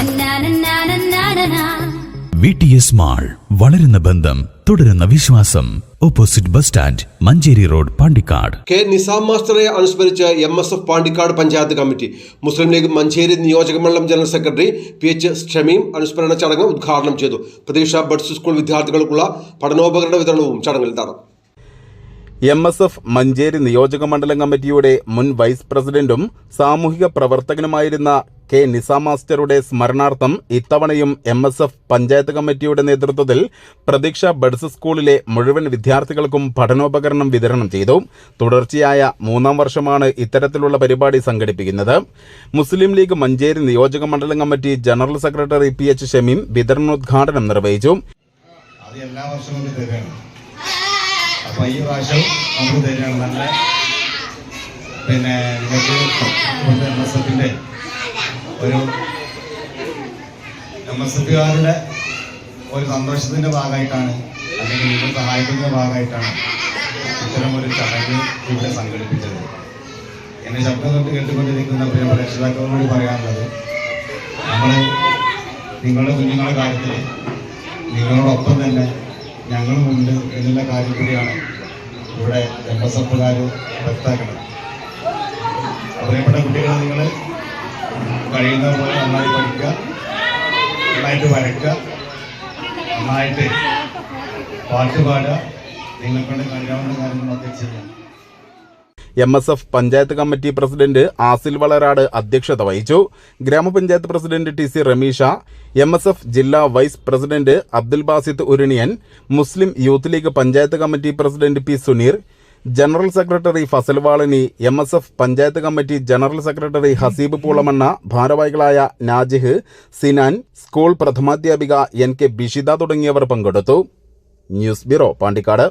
നന്നാനന്നാനന്നാനനാ. V T S mall വളരുന്ന ബന്ധം തുടരുന്ന വിശ്വാസം. Opposite bus stand Manjeri road Pandikkad. K Nizam മാസ്റ്ററെ അനുസ്മരിച്ച് M S F Pandikkad panchayat committee. Muslim League Manjeri നിയോജകമണ്ഡലം general secretary P H Shameem അനുസ്മരണ ചടങ്ങ് ഉദ്ഘാടനം ചെയ്തു. പ്രതീക്ഷ ബഡ്സ് സ്കൂൾ വിദ്യാർത്ഥികൾക്കുള്ള പഠനോപകരണ വിതരണവും ചടങ്ങിൽ നടന്നു. എം എസ് എഫ് മഞ്ചേരി നിയോജക മണ്ഡലം കമ്മിറ്റിയുടെ മുൻ വൈസ് പ്രസിഡന്റും സാമൂഹിക പ്രവർത്തകനുമായിരുന്ന കെ നിസാം മാസ്റ്ററുടെ സ്മരണാർത്ഥം ഇത്തവണയും എം എസ് എഫ് പഞ്ചായത്ത് കമ്മിറ്റിയുടെ നേതൃത്വത്തിൽ പ്രതീക്ഷ ബഡ്സ് സ്കൂളിലെ മുഴുവൻ വിദ്യാർത്ഥികൾക്കും പഠനോപകരണം വിതരണം ചെയ്തു. തുടർച്ചയായ മൂന്നാം വർഷമാണ് ഇത്തരത്തിലുള്ള പരിപാടി സംഘടിപ്പിക്കുന്നത്. മുസ്ലിം ലീഗ് മഞ്ചേരി നിയോജക മണ്ഡലം committee general secretary P H Shameem വിതരണോദ്ഘാടനം നിർവഹിച്ചു. പിന്നെ നിങ്ങൾക്ക് എം എസ് എഫിന്റെ ഒരു എം എസ് എഫുകാരുടെ ഒരു സന്തോഷത്തിന്റെ ഭാഗമായിട്ടാണ് അല്ലെങ്കിൽ നിങ്ങൾ സഹായത്തിന്റെ ഭാഗമായിട്ടാണ് ഇത്തരം ഒരു ചടങ്ങ് ഇവിടെ സംഘടിപ്പിച്ചത്. എന്നെ ശബ്ദം തൊട്ട് കേട്ടുകൊണ്ടിരിക്കുന്ന പ്രിയ രക്ഷിതാക്കളോട് പറയാനുള്ളത് നമ്മൾ നിങ്ങളുടെ കുഞ്ഞുങ്ങളുടെ കാര്യത്തിൽ നിങ്ങളോടൊപ്പം തന്നെ ഞങ്ങളുമുണ്ട് എന്നുള്ള കാര്യം കൂടിയാണ് ഇവിടെ എം എസ് എഫുകാർ വ്യക്തമാക്കുന്നത്. പ്രിയപ്പെട്ട കുട്ടികളെ നിങ്ങൾ കഴിയുന്ന പോലെ നന്നായി പഠിക്കുക. നന്നായിട്ട് വരയ്ക്കുക. നന്നായിട്ട് പാട്ട് പാടുക. നിങ്ങൾക്കൊണ്ട് കഴിയാവുന്ന കാര്യങ്ങളൊക്കെ ചെയ്യാം. M S F panchayat committee president Asil Valarad അധ്യക്ഷത വഹിച്ചു. ഗ്രാമപഞ്ചായത്ത് president T C Ramisha M S F ജില്ലാ vice president Abdul Basith Uruniyan Muslim Youth League panchayat committee president P Suneer general secretary Fasal Valini M S F panchayat committee general secretary Haseeb Poolamanna ഭാരവാഹികളായ Najih Sinan school പ്രഥമാധ്യാപിക N K Bishitha തുടങ്ങിയവർ പങ്കെടുത്തു. News bureau Pandikkad.